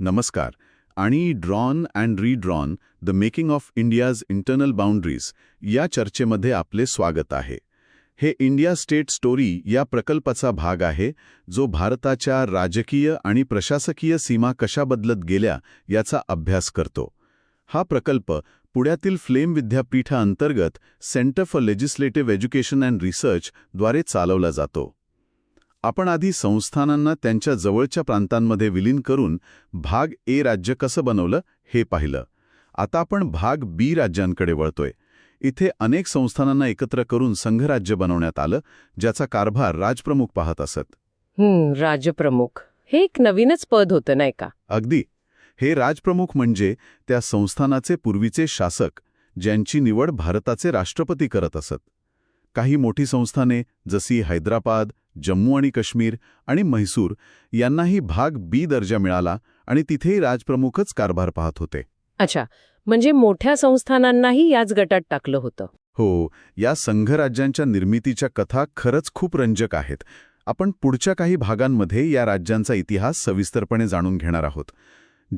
नमस्कार. आणि drawn and redrawn the making of India's internal boundaries या चर्चेमध्ये आपले स्वागत आहे. हे इंडिया स्टेट स्टोरी या प्रकल्पाचा भाग आहे जो भारताच्या राजकीय आणि प्रशासकीय सीमा कशा बदलत गेल्या याचा अभ्यास करतो. हा प्रकल्प पुण्यातील FLAME विद्यापीठाअंतर्गत centre for legislative education and research द्वारे चालवला जातो. आपण आधी संस्थानांना त्यांच्या जवळच्या प्रांतांमध्ये विलीन करून भाग ए राज्य कसं बनवलं हे पाहिलं. आता आपण भाग बी राज्यांकडे वळतोय. इथे अनेक संस्थानांना एकत्र करून संघराज्य बनवण्यात आलं ज्याचा कारभार राजप्रमुख पाहत असत. राजप्रमुख. हे एक नवीनच पद होतं नाही का? अगदी. हे राजप्रमुख म्हणजे त्या संस्थानाचे पूर्वीचे शासक ज्यांची निवड भारताचे राष्ट्रपती करत असत. काही मोठी संस्थाने जशी हैदराबाद जम्मू आणि काश्मीर आणि म्हैसूर यांनाही भाग बी दर्जा मिळाला आणि तिथेही राजप्रमुखच कारभार पाहत होते. अच्छा म्हणजे मोठ्या संस्थानांनाही याच गटात टाकलं होतं. हो या संघराज्यांच्या निर्मितीच्या कथा खरंच खूप रंजक आहेत. आपण पुढच्या काही भागांमध्ये या राज्यांचा इतिहास सविस्तरपणे जाणून घेणार आहोत.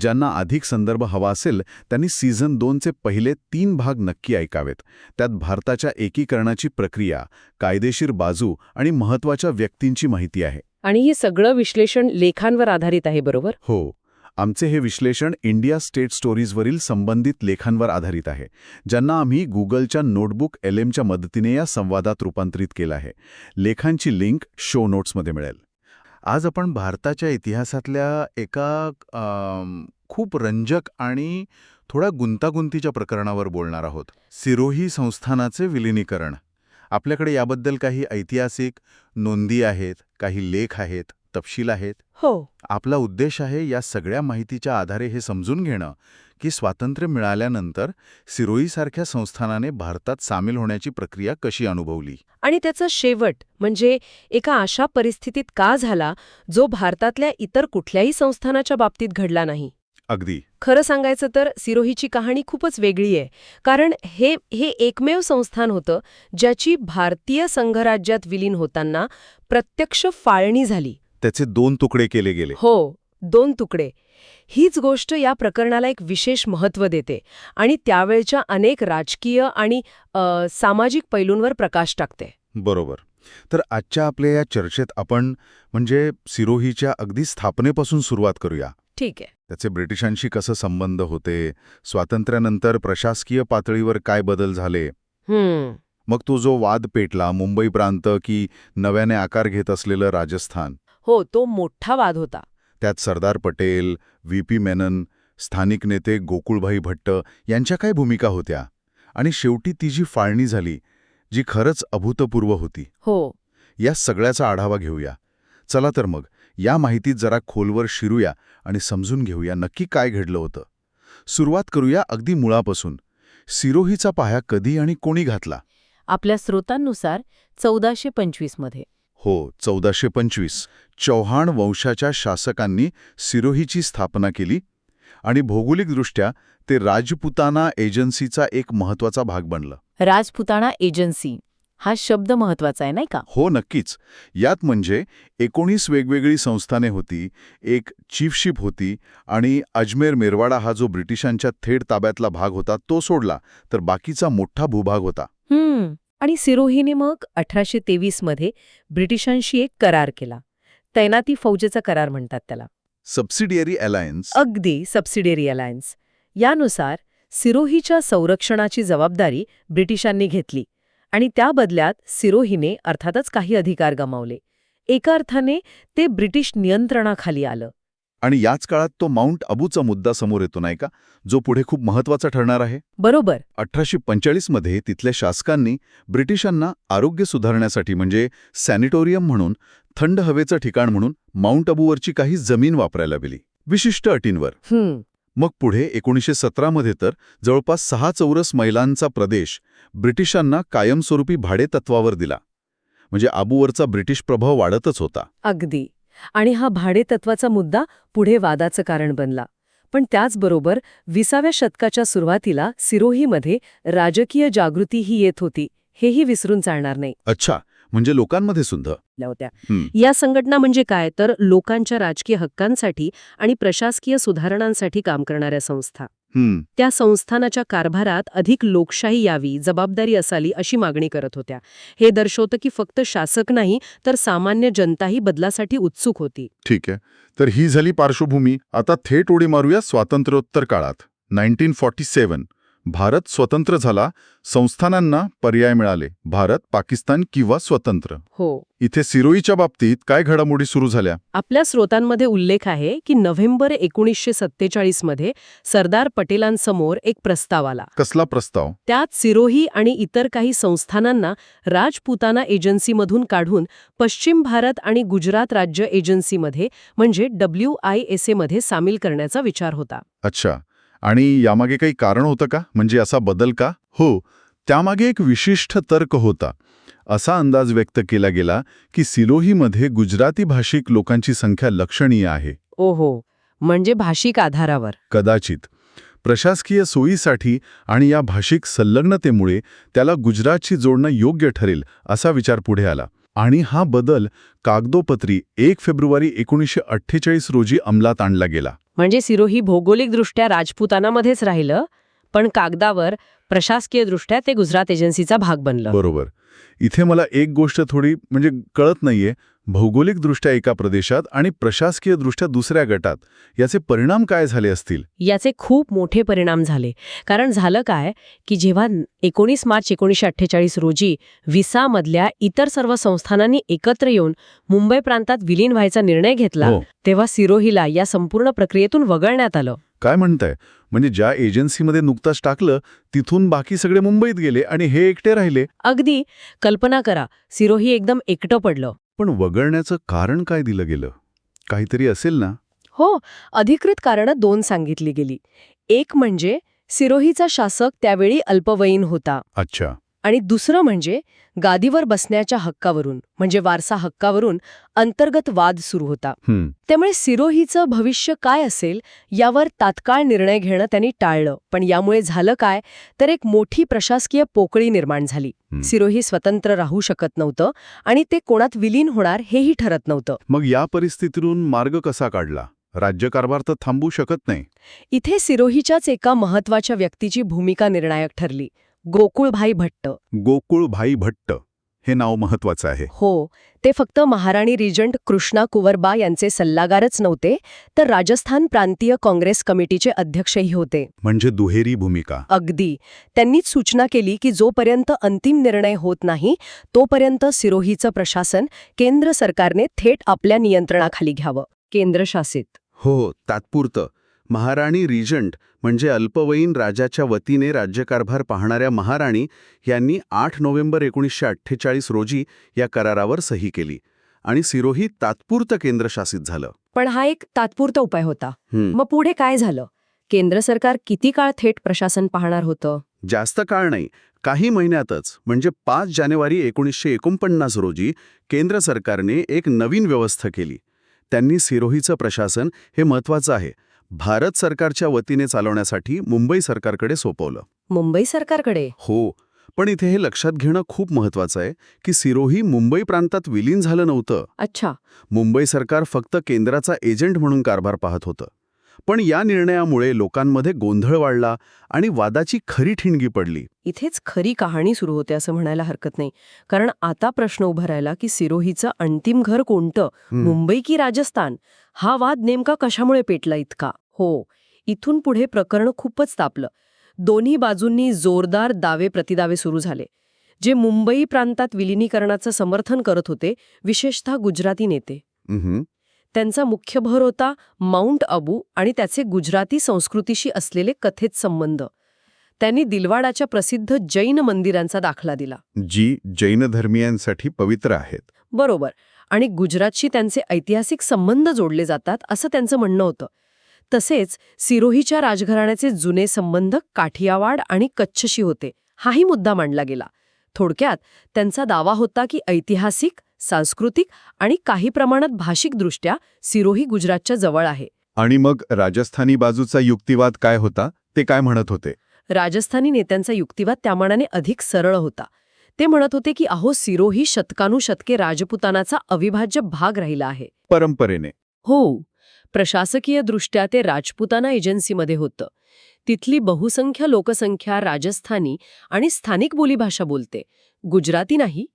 ज्यांना अधिक संदर्भ हवा असेल त्यांनी सीझन दोनचे पहिले तीन भाग नक्की ऐकावेत. त्यात भारताच्या एकीकरणाची प्रक्रिया कायदेशीर बाजू आणि महत्त्वाच्या व्यक्तींची माहिती आहे. आणि हे सगळं विश्लेषण लेखांवर आधारित आहे बरोबर? हो. आमचे हे विश्लेषण इंडिया स्टेट स्टोरीजवरील संबंधित लेखांवर आधारित आहे ज्यांना आम्ही गुगलच्या नोटबुक एल एमच्या मदतीने या संवादात रूपांतरित केलं आहे. लेखांची लिंक शो नोट्समध्ये मिळेल. आज आपण भारताच्या इतिहासातल्या एका खूप रंजक आणि थोड्या गुंतागुंतीच्या प्रकरणावर बोलणार आहोत. सिरोही संस्थानाचे विलिनीकरण. आपल्याकडे याबद्दल काही ऐतिहासिक नोंदी आहेत काही लेख आहेत तपशील आहेत. हो. आपला उद्देश आहे या सगळ्या माहितीच्या आधारे हे समजून घेणं. की स्वातंत्र्य मिळाल्यानंतर सिरोईसारख्या संस्थानाने भारतात सामील होण्याची प्रक्रिया कशी अनुभवली? आणि त्याचा शेवट म्हणजे एका अशा परिस्थितीत का झाला जो भारतातल्या इतर कुठल्याही संस्थानाच्या बाबतीत घडला नाही? अगदी. खरं सांगायचं तर सिरोहीची कहाणी खूपच वेगळी आहे कारण हे हे एकमेव संस्थान होतं ज्याची भारतीय संघराज्यात विलीन होताना प्रत्यक्ष फाळणी झाली. त्याचे दोन तुकडे केले गेले. हो दोन तुकडे. हीच गोष्ट या प्रकरणाला एक विशेष महत्त्व देते आणि त्यावेळच्या अनेक राजकीय आणि सामाजिक पैलूंवर प्रकाश टाकते. बरोबर. तर आजच्या आपल्या या चर्चेत आपण म्हणजे सिरोहीच्या अगदी स्थापनेपासून सुरुवात करूया. ठीक आहे. त्याचे ब्रिटिशांशी कसं संबंध होते स्वातंत्र्यानंतर प्रशासकीय पातळीवर काय बदल झाले? मग तो जो वाद पेटला मुंबई प्रांत की नव्याने आकार घेत असलेलं राजस्थान? हो तो मोठा वाद होता. त्यात सरदार पटेल व्ही पी मेनन स्थानिक नेते गोकुळभाई भट्ट यांच्या काय भूमिका होत्या आणि शेवटी ती जी फाळणी झाली जी खरंच अभूतपूर्व होती. हो. या सगळ्याचा आढावा घेऊया. चला तर मग या माहितीत जरा खोलवर शिरूया आणि समजून घेऊया नक्की काय घडलं होतं. सुरुवात करूया अगदी मुळापासून. सिरोहीचा पाया कधी आणि कोणी घातला? आपल्या स्रोतांनुसार चौदाशे पंचवीसमध्ये हो चौदाशे पंचवीस. चौहाण वंशाच्या शासकांनी सिरोहीची स्थापना केली आणि भौगोलिकदृष्ट्या ते राजपुताना एजन्सीचा एक महत्त्वाचा भाग बनलं. राजपुताना एजन्सी हा शब्द महत्त्वाचा आहे नाही का? हो नक्कीच. यात म्हणजे एकोणीस वेगवेगळी संस्थाने होती एक चीफशिप होती आणि अजमेर मेरवाडा हा जो ब्रिटिशांच्या थेट ताब्यातला भाग होता तो सोडला तर बाकीचा मोठा भूभाग होता. आणि सिरोहीने मग अठराशे तेवीसमध्ये ब्रिटिशांशी एक करार केला. तैनाती फौजेचा करार म्हणतात त्याला. सबसिडियरी अलायन्स अगदी सबसिडियरी अलायन्स यानुसार सिरोहीच्या संरक्षणाची जबाबदारी ब्रिटिशांनी घेतली आणि त्या बदल्यात सिरोहीने अर्थातच काही अधिकार गमावले. एका अर्थाने ते ब्रिटिश नियंत्रणाखाली आलं. आणि याच काळात तो माउंट अबूचा मुद्दा समोर येतो नाही का? जो पुढे खूप महत्त्वाचा ठरणार आहे. बरोबर. अठराशे पंचेचाळीसमध्ये तिथल्या शासकांनी ब्रिटिशांना आरोग्य सुधारण्यासाठी म्हणजे सॅनिटोरियम म्हणून थंड हवेचं ठिकाण म्हणून माउंट अबूवरची काही जमीन वापरायला दिली. विशिष्ट अटींवर. मग पुढे एकोणीसशे सतरामध्ये तर जवळपास सहा चौरस मैलांचा प्रदेश ब्रिटिशांना कायमस्वरूपी भाडेतत्वावर दिला. म्हणजे आबूवरचा ब्रिटिश प्रभाव वाढतच होता. अगदी. आणि हा भाडेतत्वाचा मुद्दा पुढे वादाचं कारण बनला. पण त्याचबरोबर विसाव्या शतकाच्या सुरुवातीला सिरोहीमध्ये राजकीय जागृतीही येत होती हेही विसरून चालणार नाही. अच्छा म्हणजे लोकांमध्ये सुद्धा होत्या. हं. या संघटना म्हणजे काय? तर लोकांच्या राजकीय हक्कांसाठी आणि प्रशासकीय सुधारणांसाठी काम करणाऱ्या संस्था. त्या संस्थानाच्या कारभारात अधिक लोकशाही यावी जबाबदारी असावी अशी मागणी करत होत्या. हे दर्शवतं की फक्त शासक नाही तर सामान्य जनताही बदलासाठी उत्सुक होती. ठीक आहे. तर ही झाली पार्श्वभूमी. आता थेट उडी मारूया स्वातंत्र्योत्तर काळात. नाईन्टीन फॉर्टी सेवन भारत स्वतंत्र झाला संस्थानांना पर्याय मिळाले भारत पाकिस्तान किंवा स्वतंत्र. हो. इथे सिरोईच्या बाबतीत काय घडामोडी सुरू झाल्या? आपल्या स्रोतांमध्ये उल्लेख आहे की नोव्हेंबर एकोणीसशे सत्तेचाळीसमध्ये सरदार पटेलांसमोर एक प्रस्ताव आला. कसला प्रस्ताव? त्यात सिरोही आणि इतर काही संस्थानांना राजपुताना एजन्सीमधून काढून पश्चिम भारत आणि गुजरात राज्य एजन्सीमध्ये म्हणजे डब्ल्यू आय एस एमध्ये सामील करण्याचा विचार होता. अच्छा. आणि यामागे काही कारण होतं का? म्हणजे असा बदल का? हो. त्यामागे एक विशिष्ट तर्क होता. असा अंदाज व्यक्त केला गेला की सिलोहीमध्ये गुजराती भाषिक लोकांची संख्या लक्षणीय आहे. ओहो. म्हणजे भाषिक आधारावर. कदाचित. प्रशासकीय सोयीसाठी आणि या भाषिक संलग्नतेमुळे त्याला गुजरातशी जोडणं योग्य ठरेल असा विचार पुढे आला. आणि हा बदल कागदोपत्री एक फेब्रुवारी एकोणीसशे अठ्ठेचाळीस रोजी अंमलात आणला गेला. म्हणजे सिरोही भौगोलिकदृष्ट्या राजपुतानामध्येच राहिलं पण कागदावर प्रशासकीयदृष्ट्या ते गुजरात एजन्सीचा भाग बनलं. बरोबर. इथे मला एक गोष्ट थोडी म्हणजे कळत नाहीये भौगोलिकदृष्ट्या एका प्रदेशात आणि प्रशासकीयदृष्ट्या दुसऱ्या गटात याचे परिणाम काय झाले असतील? याचे खूप मोठे परिणाम झाले. कारण झालं काय की जेव्हा एकोणीस मार्च एकोणीसशे अठ्ठेचाळीस रोजी विसामधल्या इतर सर्व संस्थानांनी एकत्र येऊन मुंबई प्रांतात विलीन व्हायचा निर्णय घेतला हो. तेव्हा सिरोहीला या संपूर्ण प्रक्रियेतून वगळण्यात आलं. काय म्हणताय? म्हणजे ज्या एजन्सीमध्ये नुकताच टाकलं तिथून बाकी सगळे मुंबईत गेले आणि हे एकटे राहिले? अगदी. कल्पना करा सिरोही एकदम एकटं पडलं. पण वगळण्याचं कारण काय दिलं गेलं? काहीतरी असेल ना? हो अधिकृत कारणं दोन सांगितली गेली. एक म्हणजे सिरोहीचा शासक त्यावेळी अल्पवयीन होता. अच्छा. आणि दुसरं म्हणजे गादीवर बसण्याच्या हक्कावरून म्हणजे वारसा हक्कावरून अंतर्गत वाद सुरू होता. त्यामुळे सिरोहीचं भविष्य काय असेल यावर तात्काळ निर्णय घेणं त्यांनी टाळलं. पण यामुळे झालं काय? तर एक मोठी प्रशासकीय पोकळी निर्माण झाली. सिरोही स्वतंत्र राहू शकत नव्हतं आणि ते कोणात विलीन होणार हेही ठरत नव्हतं. मग या परिस्थितीतून मार्ग कसा काढला? राज्यकारभार तर थांबू शकत नाही. इथे सिरोहीच्याच एका महत्त्वाच्या व्यक्तीची भूमिका निर्णायक ठरली. गोकुळभाई भट्ट. गोकुळभाई भट्ट. हे नाव महत्वाचं आहे. हो ते फक्त महाराणी रिजंट कृष्णा कुवरबा यांचे सल्लागारच नव्हते तर राजस्थान प्रांतीय काँग्रेस कमिटीचे अध्यक्षही होते. म्हणजे दुहेरी भूमिका. अगदी. त्यांनीच सूचना केली की जोपर्यंत अंतिम निर्णय होत नाही तोपर्यंत सिरोहीचं प्रशासन केंद्र सरकारने थेट आपल्या नियंत्रणाखाली घ्यावं. केंद्रशासित. हो तात्पुरतं. महाराणी रिजंट म्हणजे अल्पवयीन राजाच्या वतीने राज्यकारभार पाहणाऱ्या महाराणी यांनी आठ नोव्हेंबर एकोणीसशे अठ्ठेचाळीस रोजी या करारावर सही केली आणि सिरोही तात्पुरतं केंद्रशासित झालं. पण हा एक तात्पुरता उपाय होता. मग पुढे काय झालं? केंद्र सरकार किती काळ थेट प्रशासन पाहणार होतं? जास्त काळ नाही काही महिन्यातच म्हणजे पाच जानेवारी एकोणीसशे एकोणपन्नास रोजी केंद्र सरकारने एक नवीन व्यवस्था केली. त्यांनी सिरोहीचं प्रशासन हे महत्वाचं आहे. भारत सरकारच्या वतीने चालवण्यासाठी मुंबई सरकारकडे सोपवलं. मुंबई सरकारकडे? हो पण इथे हे लक्षात घेणं खूप महत्वाचं आहे की सिरोही मुंबई प्रांतात विलीन झालं नव्हतं. अच्छा. मुंबई सरकार फक्त केंद्राचा एजंट म्हणून कारभार पाहत होतं. पण या निर्णयामुळे लोकांमध्ये गोंधळ वाढला आणि वादाची खरी ठिणगी पडली. इथेच खरी कहाणी सुरू होते असं म्हणायला हरकत नाही. कारण आता प्रश्न उभा राहिला की सिरोहीचं अंतिम घर कोणतं. मुंबई की राजस्थान? हा वाद नेमका कशामुळे पेटला इतका? हो इथून पुढे प्रकरण खूपच तापलं. दोन्ही बाजूंनी जोरदार दावे प्रतिदावे सुरू झाले. जे मुंबई प्रांतात विलिनीकरणाचं समर्थन करत होते विशेषतः गुजराती नेते. त्यांचा मुख्य भर होता माउंट अबू आणि त्याचे गुजराती संस्कृतीशी असलेले कथित संबंध. त्यांनी दिलवाडाच्या प्रसिद्ध जैन मंदिरांचा दाखला दिला. जी जैन धर्मियांसाठी पवित्र आहेत. बरोबर. आणि गुजरातशी त्यांचे ऐतिहासिक संबंध जोडले जातात असं त्यांचं म्हणणं होतं. तसेच सिरोहीच्या राजघराण्याचे जुने संबंध काठियावाड आणि कच्छशी होते. हाही मुद्दा मांडला गेला. थोडक्यात त्यांचा दावा होता की ऐतिहासिक सांस्कृतिक आणि काही प्रमाणात भाषिकदृष्ट्या सिरोही गुजरातच्या जवळ आहे. आणि मग राजस्थानी बाजूचा युक्तिवाद काय होता? ते काय म्हणत होते? राजस्थानी नेत्यांचा युक्तिवाद त्यामानाने अधिक सरळ होता. ते म्हणत होते की अहो सिरोही शतकानुशतके राजपुतानाचा अविभाज्य भाग राहिला आहे. परंपरेने. हो. प्रशासकीय दृष्ट्या ते राजपुताना एजन्सीमध्ये होतं. तिथली बहुसंख्य लोकसंख्या राजस्थानी आणि स्थानिक बोलीभाषा बोलते. गुजराती नाही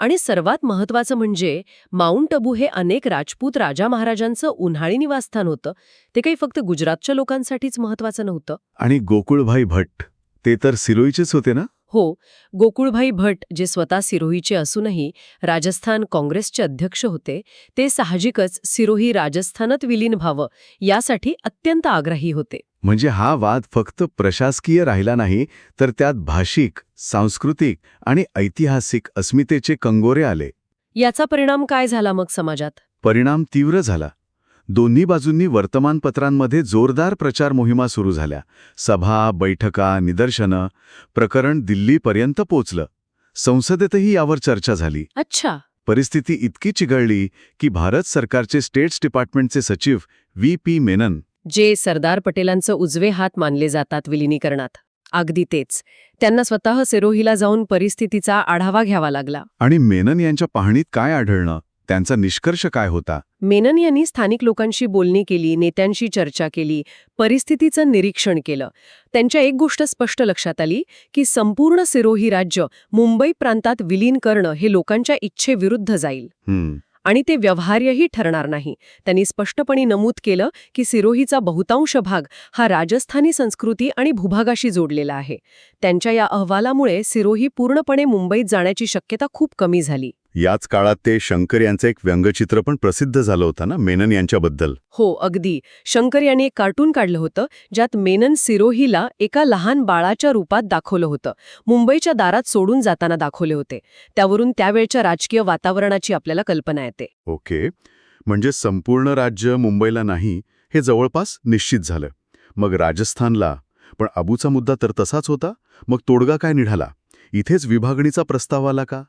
आणि सर्वात महत्वाचं म्हणजे माउंट अबू हे अनेक राजपूत राजा महाराजांचं उन्हाळी निवासस्थान होतं. ते काही फक्त गुजरातच्या लोकांसाठीच महत्वाचं नव्हतं. आणि गोकुळभाई भट्ट ते तर सिरोईचेच होते ना? हो गोकुळभाई भट जे स्वतः सिरोहीचे असूनही राजस्थान काँग्रेसचे अध्यक्ष होते ते साहजिकच सिरोही राजस्थानात विलीन व्हावं यासाठी अत्यंत आग्रही होते. म्हणजे हा वाद फक्त प्रशासकीय राहिला नाही तर त्यात भाषिक सांस्कृतिक आणि ऐतिहासिक अस्मितेचे कंगोरे आले. याचा परिणाम काय झाला मग समाजात? परिणाम तीव्र झाला. दोन्ही बाजूंनी वर्तमानपत्रांमध्ये जोरदार प्रचार मोहिमा सुरू झाल्या. सभा बैठका निदर्शनं प्रकरण दिल्लीपर्यंत पोचलं. संसदेतही यावर चर्चा झाली. अच्छा. परिस्थिती इतकी चिघळली की भारत सरकारचे स्टेट्स डिपार्टमेंटचे सचिव व्ही पी मेनन जे सरदार पटेलांचं उजवे हात मानले जातात विलिनीकरणात. अगदी तेच. त्यांना स्वतः सिरोहीला जाऊन परिस्थितीचा आढावा घ्यावा लागला. आणि मेनन यांच्या पाहणीत काय आढळणं त्यांचा निष्कर्ष काय होता? मेनन यांनी स्थानिक लोकांशी बोलणी केली नेत्यांशी चर्चा केली परिस्थितीचं निरीक्षण केलं. त्यांच्या एक गोष्ट स्पष्ट लक्षात आली की संपूर्ण सिरोही राज्य मुंबई प्रांतात विलीन करणं हे लोकांच्या इच्छेविरुद्ध जाईल. आणि ते व्यवहार्यही ठरणार नाही. त्यांनी स्पष्टपणे नमूद केलं की सिरोहीचा बहुतांश भाग हा राजस्थानी संस्कृती आणि भूभागाशी जोडलेला आहे. त्यांच्या या अहवालामुळे सिरोही पूर्णपणे मुंबईत जाण्याची शक्यता खूप कमी झाली. याच काळात ते शंकर यांचं एक व्यंगचित्र पण प्रसिद्ध झालं होतं ना मेनन यांच्याबद्दल. हो अगदी. शंकर यांनी एक कार्टून काढलं होतं ज्यात मेनन सिरोहीला एका लहान बाळाच्या रूपात दाखवलं होतं. मुंबईच्या दारात सोडून जाताना दाखवले होते. त्यावरून त्यावेळच्या राजकीय वातावरणाची आपल्याला कल्पना येते. ओके. म्हणजे संपूर्ण राज्य मुंबईला नाही हे जवळपास निश्चित झालं. मग राजस्थानला पण अबूचा मुद्दा तर तसाच होता. मग तोडगा काय निघाला? इथेच विभागणीचा प्रस्ताव आला का?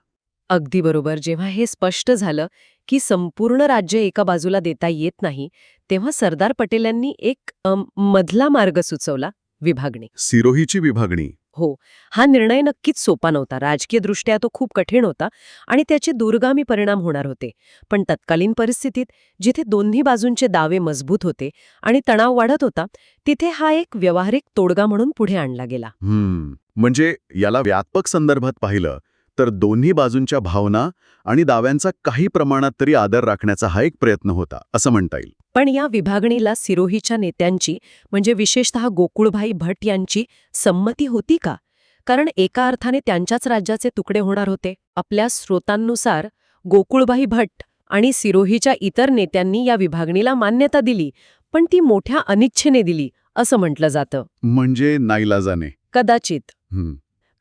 अगदी बरोबर. जेव्हा हे स्पष्ट झालं की संपूर्ण राज्य एका बाजूला देता येत नाही तेव्हा सरदार पटेलांनी एक अम, मधला मार्ग सुचवला विभागणी. सिरोहीची विभागणी. हो. हा निर्णय नक्कीच सोपा नव्हता. राजकीयदृष्ट्या तो खूप कठीण होता आणि त्याचे दूरगामी परिणाम होणार होते. पण तत्कालीन परिस्थितीत जिथे दोन्ही बाजूंचे दावे मजबूत होते आणि तणाव वाढत होता तिथे हा एक व्यावहारिक तोडगा म्हणून पुढे आणला गेला. हम्म. म्हणजे याला व्यापक संदर्भात पाहिलं तर दोन्ही बाजूंच्या भावना आणि दाव्यांचा काही प्रमाणात तरी आदर राखण्याचा हा एक प्रयत्न होता असं म्हणता येईल. पण या विभागणीला सिरोहीच्या नेत्यांची म्हणजे विशेषतः गोकुळभाई भट यांची संमती होती का? कारण एका अर्थाने त्यांच्याच राज्याचे तुकडे होणार होते. आपल्या स्रोतांनुसार गोकुळभाई भट आणि सिरोहीच्या इतर नेत्यांनी या विभागणीला मान्यता दिली पण ती मोठ्या अनिच्छेने दिली असं म्हटलं जातं. म्हणजे नाईलाजाने. कदाचित.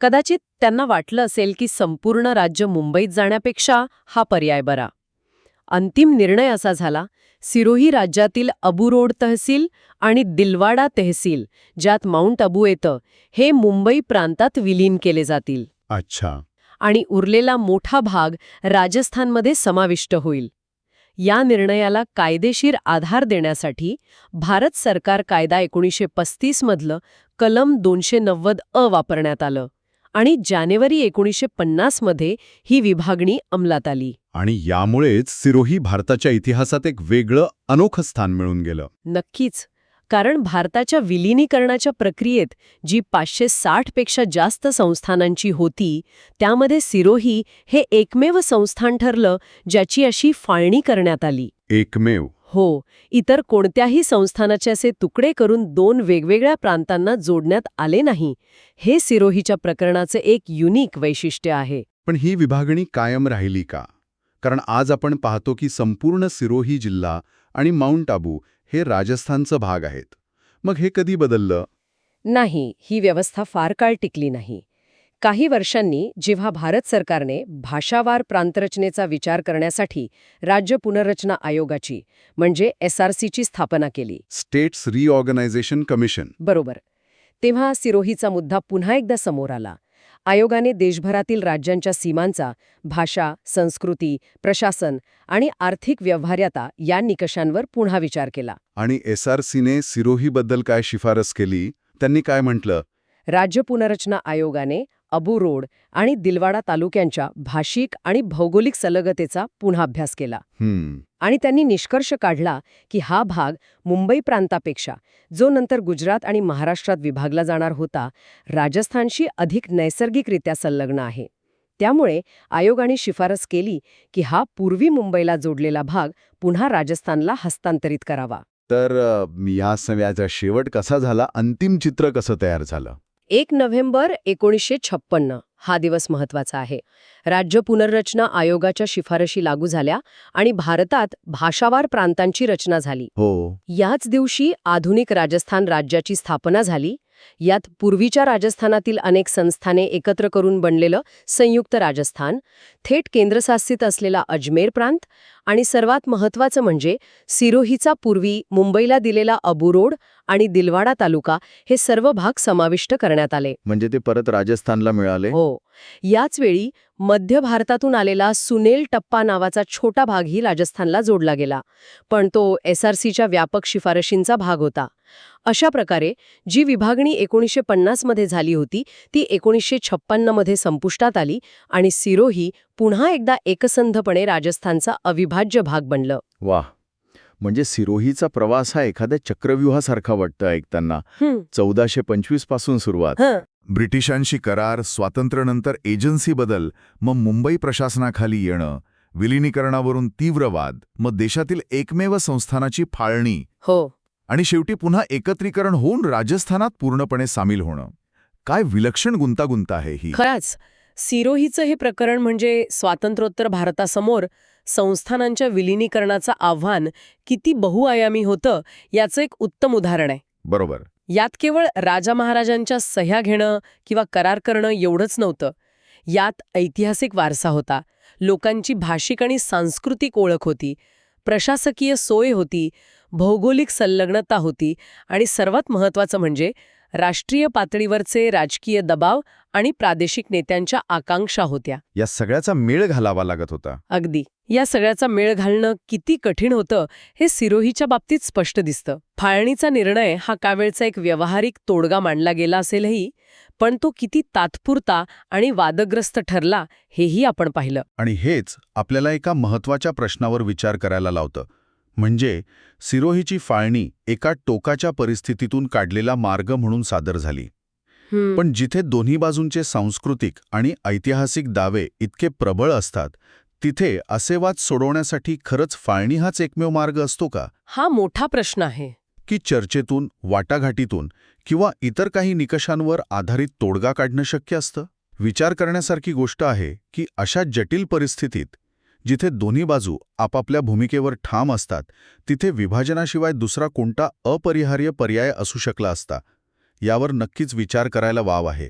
कदाचित त्यांना वाटलं असेल की संपूर्ण राज्य मुंबईत जाण्यापेक्षा हा पर्याय बरा. अंतिम निर्णय असा झाला सिरोही राज्यातील अबू रोड तहसील आणि दिलवाडा तहसील ज्यात माउंट अबू येतं हे मुंबई प्रांतात विलीन केले जातील. अच्छा. आणि उरलेला मोठा भाग राजस्थानमध्ये समाविष्ट होईल. या निर्णयाला कायदेशीर आधार देण्यासाठी भारत सरकार कायदा एकोणीसशे पस्तीसमधलं कलम दोनशे नव्वद अ वापरण्यात आलं. आणि जानेवारी एकोणीसशे पन्नासमध्ये ही विभागणी अंमलात आली. आणि यामुळेच सिरोही भारताच्या इतिहासात एक वेगळं अनोखं स्थान मिळून गेलं. नक्कीच. कारण भारताच्या विलिनीकरणाच्या प्रक्रियेत जी पाचशे साठपेक्षा जास्त संस्थानांची होती त्यामध्ये सिरोही हे एकमेव संस्थान ठरलं ज्याची अशी फाळणी करण्यात आली. एकमेव. हो इतर कोणत्याही संस्थानाचे असे तुकडे करून दोन वेगवेगळ्या प्रांतांना जोडण्यात आले नाही. हे सिरोहीच्या प्रकरणाचे एक युनिक वैशिष्ट्य आहे. पण ही विभागणी कायम राहिली का? कारण आज आपण पाहतो की संपूर्ण सिरोही जिल्हा आणि माउंट आबू हे राजस्थानचं भाग आहेत. मग हे कधी बदललं? नाही ही व्यवस्था फार काळ टिकली नाही. काही वर्षांनी जेव्हा भारत सरकारने भाषावार प्रांतरचनेचा विचार करण्यासाठी राज्य पुनर्रचना आयोगाची म्हणजे एसआरसीची स्थापना केली. स्टेट्स रिऑर्गनायझेशन कमिशन बरोबर. तेव्हा सिरोहीचा मुद्दा पुन्हा एकदा समोर आला. आयोगाने देशभरातील राज्यांच्या सीमांचा भाषा संस्कृती प्रशासन आणि आर्थिक व्यवहार्यता या निकषांवर पुन्हा विचार केला. आणि एसआरसीने सिरोहीबद्दल काय शिफारस केली? त्यांनी काय म्हटलं? राज्य पुनर्रचना आयोगाने अबू रोड आणि दिलवाडा तालुक्यांच्या भाषिक आणि भौगोलिक सलगतेचा पुन्हा अभ्यास केला. आणि त्यांनी निष्कर्ष काढला की हा भाग मुंबई प्रांतापेक्षा जो नंतर गुजरात आणि महाराष्ट्रात विभागला जाणार होता राजस्थानशी अधिक नैसर्गिकरित्या संलग्न आहे. त्यामुळे आयोगाने शिफारस केली की हा पूर्वी मुंबईला जोडलेला भाग पुन्हा राजस्थानला हस्तांतरित करावा. तर या सगळ्याचा शेवट कसा झाला? अंतिम चित्र कसं तयार झालं? एक नोव्हेंबर एकोणीसशे छप्पन्न. हा दिवस महत्त्वाचा आहे. राज्य पुनर्रचना आयोगाच्या शिफारशी लागू झाल्या आणि भारतात भाषावार प्रांतांची रचना झाली. हो. याच दिवशी आधुनिक राजस्थान राज्याची स्थापना झाली यात पूर्वीच्या राजस्थानातील अनेक संस्थाने एकत्र करून बनलेलं संयुक्त राजस्थान थेट केंद्रशासित असलेला अजमेर प्रांत आणि सर्वात महत्त्वाचं म्हणजे सिरोहीचा पूर्वी मुंबईला दिलेला अबू रोड आणि दिलवाडा तालुका हे सर्व भाग समाविष्ट करण्यात आले. म्हणजे ते परत राजस्थानला मिळाले? हो. याच वेळी मध्य भारतातून आलेला सुनेल टप्पा नावाचा छोटा भागही राजस्थानला जोडला गेला पण तो एसआरसीच्या व्यापक शिफारशींचा भाग होता. अशा प्रकारे जी विभागणी एकोणीसशे मध्ये झाली होती ती एकोणीसशे मध्ये संपुष्टात आली आणि सिरोही पुन्हा एकदा एकसंधपणे राजस्थानचा अविभाज्य भाग बनलं. वा म्हणजे सिरोहीचा प्रवास हा एखाद्या चक्रव्यूहासारखा वाटतं ऐकताना. चौदाशे पंचवीसपासून सुरुवात. हं. ब्रिटिशांशी करार स्वातंत्र्यानंतर एजन्सी बदल मग मुंबई प्रशासनाखाली येणं विलिनीकरणावरून तीव्र वाद मग देशातील एकमेव संस्थानाची फाळणी. हो. आणि शेवटी पुन्हा एकत्रीकरण होऊन राजस्थानात पूर्णपणे सामील होणं. काय विलक्षण गुंतागुंत आहे ही. खराच सिरोहीचं हे प्रकरण म्हणजे स्वातंत्र्योत्तर भारतासमोर संस्थानांच्या विलिनीकरणाचं आव्हान किती बहुआयामी होतं याचं एक उत्तम उदाहरण आहे. बरोबर. यात केवळ राजा महाराजांच्या सह्या घेणं किंवा करार करणं एवढंच नव्हतं. यात ऐतिहासिक वारसा होता. लोकांची भाषिक आणि सांस्कृतिक ओळख होती. प्रशासकीय सोय होती भौगोलिक संलग्नता होती आणि सर्वात महत्त्वाचं म्हणजे राष्ट्रीय पातळीवरचे राजकीय दबाव आणि प्रादेशिक नेत्यांच्या आकांक्षा होत्या. या सगळ्याचा मेळ घालावा लागत होता. अगदी. या सगळ्याचा मेळ घालणं किती कठीण होतं हे सिरोहीच्या बाबतीत स्पष्ट दिसतं. फाळणीचा निर्णय हा कावेळचा एक व्यावहारिक तोडगा मांडला गेला असेलही पण तो किती तात्पुरता आणि वादग्रस्त ठरला हेही आपण पाहिलं. आणि हेच आपल्याला एका महत्त्वाच्या प्रश्नावर विचार करायला लावतं. म्हणजे सिरोहीची फाळणी एका टोकाच्या परिस्थितीतून काढलेला मार्ग म्हणून सादर झाली. पण जिथे दोन्ही बाजूंचे सांस्कृतिक आणि ऐतिहासिक दावे इतके प्रबळ असतात तिथे असे वाद सोडवण्यासाठी खरंच फाळणी हाच एकमेव मार्ग असतो का? हा मोठा प्रश्न आहे. की चर्चेतून वाटाघाटीतून किंवा इतर काही निकषांवर आधारित तोडगा काढणं शक्य असतं? विचार करण्यासारखी गोष्ट आहे की अशा जटिल परिस्थितीत जिथे दोन्ही बाजू आपापल्या भूमिकेवर ठाम असतात तिथे विभाजनाशिवाय दुसरा कोणता अपरिहार्य पर्याय असू शकला असता यावर नक्कीच विचार करायला वाव आहे.